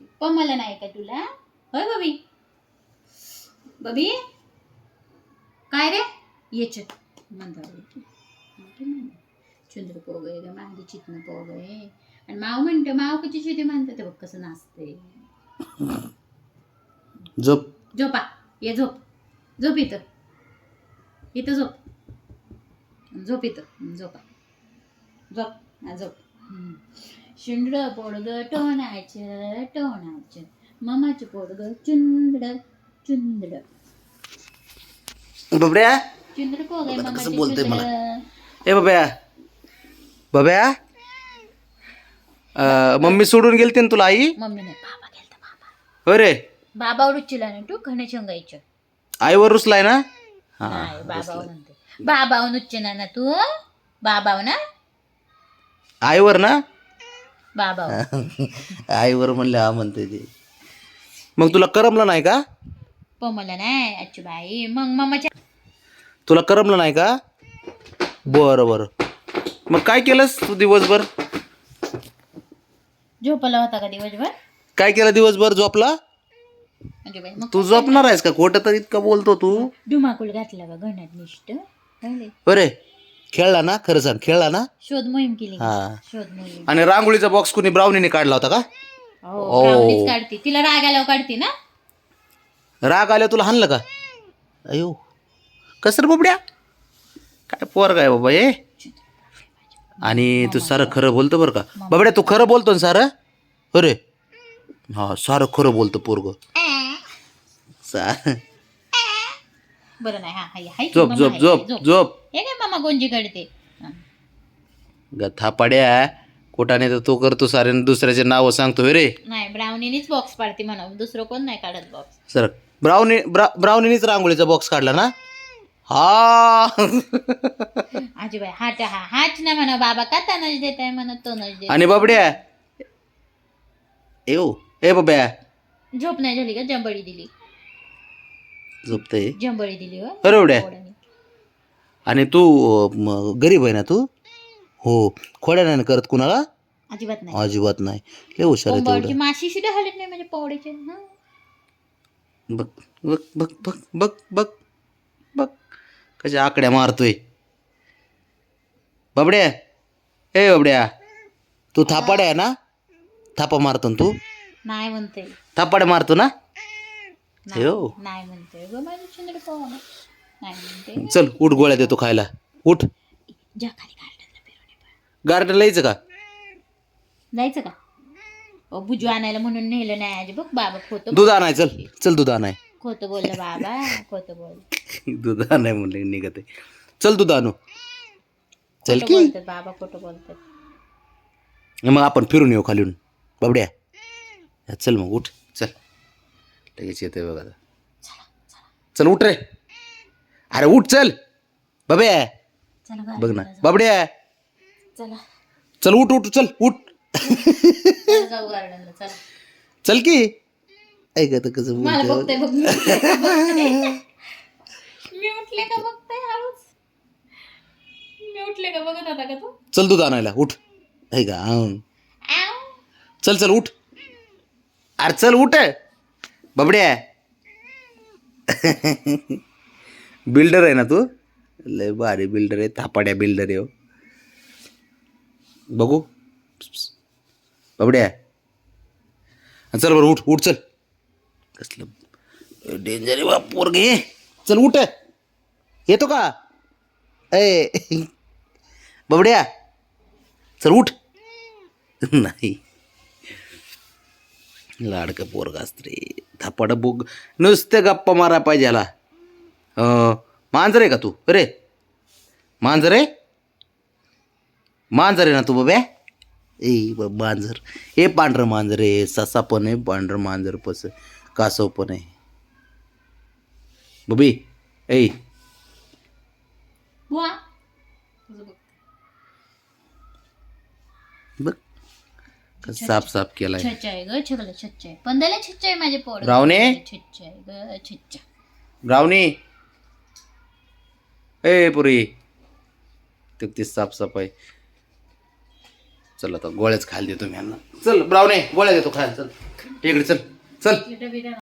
ती पण मला नाही का तुला? होय बबी बबी काय रे? येच म्हणतो चंद्र पोग आहे ग माझी चितन पोग आहे आणि माव म्हणते माव कशी शेती म्हणते ते बघ कसं नाचते. झोप. झोपा. ये झोप. झोप इथं. इथं झोप. झोप इथं. झोपा. झोप. झोप. हम्म. शिंड पोडग टोनाचं टोनाचं मामाचं पोडग चुंदड चुंदड. बाबड्या चुंदड पोग आहे कसं बोलतोय मला? ए बाब्या बाब्या मम्मी सोडून गेलती ना तुला आई? मम्मी नाही बाबा गेलता बाबा. होय रे बाबा उडचिला ना तू घणे शेंगायचं. आईवर रुसलाय ना? हा बाबा म्हणते. बाबा ना तू? बाबा ना आईवर ना? बाबा. आईवर म्हणले हा म्हणते ते. मग तुला करमलं नाही का? पण मला नाही अच्छी बाई मग मम्माच्या तुला करमलं नाही का? बरं बरं. मग काय केलंस तू दिवसभर? झोपला होता का दिवसभर? काय केलं दिवसभर झोपला? म्हणजे बाई मग तू झोपणार आहेस का? खोटं तर इतकं बोलतो तू. डुमाकूळ घातला का घण्यात निष्ठ? अरे खेळला ना खरं सांग खेळला ना शोध मोहीम केली? हा. शोध मोहीम. आणि रांगोळीचा बॉक्स कुणी ब्राउनीने काढला होता का? हो ओ. ब्राउनीच काढते. तिला राग आल्यावर काढते ना? राग आल्या तुला हाणलं का? अयो कसं रे बाबड्या? काय पोर काय बाबा हे? आणि तू सारं खरं बोलतो बरं का? बाबड्या तू खरं बोलतो ना सारं? अरे. हा सारं खरं बोलतो पोरग. सा बरं नाही हा हाय हाय झोप झोप झोप झोप. हे काय मामा गोंजी काढते. गथा पड्या कोटाने तर तो करतो सारे दुसऱ्याचे नावं सांगतो हे रे. नाही ब्राउनीनीच बॉक्स पाडते म्हणा दुसरं कोण नाही काढत बॉक्स सर ब्राउनी ब्रा ब्राउनीनीच रांगोळीचा बॉक्स काढला ना? हा. आजीबाई हाट हा हाच ना म्हणा बाबा का तनच देत आहे म्हणा तो देत आणि बाबड्या? येऊ. ए बाब्या झोप नाही झाली का? जंबळी दिली. झोपतंय. जंबळी दिली हो पोरांनी. आणि तू म, गरीब आहे ना तू? हो. खोड्या नाही ना करत कुणाला? अजिबात नाही. अजिबात नाही. लय हुशार आहे कोंबडची तेवढं. माशी सुद्धा हलत नाही म्हणजे पोवड्याचे. हं. बघ बघ बघ बघ बघ बघ बघ. कशा आकड्या मारतोय. बाबड्या. ए बाबड्या. तू थापाड्या आहे ना? थापा मारतो ना तू? नाही म्हणते. थापाड्या मारतो ना? हो. नाही म्हणते. ग माझी चंद्र पवन नाही म्हणते. चल उठ गोळ्या देतो खायला. उठ. जा खाली गार्डनला फिरून ये बा. गार्डन यायचं का? जायचं का? अहो, बुजू आणायला म्हणून नेलं नाही आजी. बघ बाबा खोटं दूध आणाय चल चल दूध आणाय. खोटं बोललं बाबा खोटं बोल. दूध आणाय म्हणले निघत. आहे चल दूध आणू. चल खोटं की. बोलतात बाबा खोटं बोलतात. मग आपण फिरून येऊ खालीून. बाबड्या. चल मग उठ. चल. लगेच येते बघ चल उठ रे. अरे उठ चल. चला बघ ना. बाबड्या चला. चल उठ उठ चल उठ. चला जाऊ गार्डनला चला. चल की. ऐक आता कसं मला बोलतो बघताय बघ मी उठले का बघताय? मी उठले का बघताय हळूच? मी उठले का बघत होता का तू? चल दूध आणायला उठ. ऐका. चल चल उठ. अरे चल उठ. बाबड्या. बिल्डर आहे ना तू? लय भारी बिल्डर आहे थापाड्या बिल्डर आहे हो. बघू. बाबड्या. चल बरं उठ उठ चल. कसलं डेंजर आहे बा पोरगे. चल उठ. येतो का? ए. बबड्या. चल उठ. नाही. लाडकं पोरगा असत रे. थापाड बुग नुसते गप्पा मारा पाहिजे याला. अं, मांजर आहे का तू? अरे. मांजर आहे? मांजर आहे ना तू बाब्या ए मांजर. हे पांढरं मांजर आहे. ससा पण आहे पांढरं मांजर पस कासव पण आहे. बबी ए बुवा बघ कसं साफ साफ केलाय? छच्चा आहे ग छगला छच्चा आहे. पंदाला छच्चा आहे माझे पोड रावणे? छच्चा आहे ग छच्चा. ब्राउनी ए पुरी. ते ती साफसफाई चल आता गोळ्याच खायला देतो मी यांना. चल ब्राउनी गोळ्या देतो खायला. चल. इकडे चल. चल.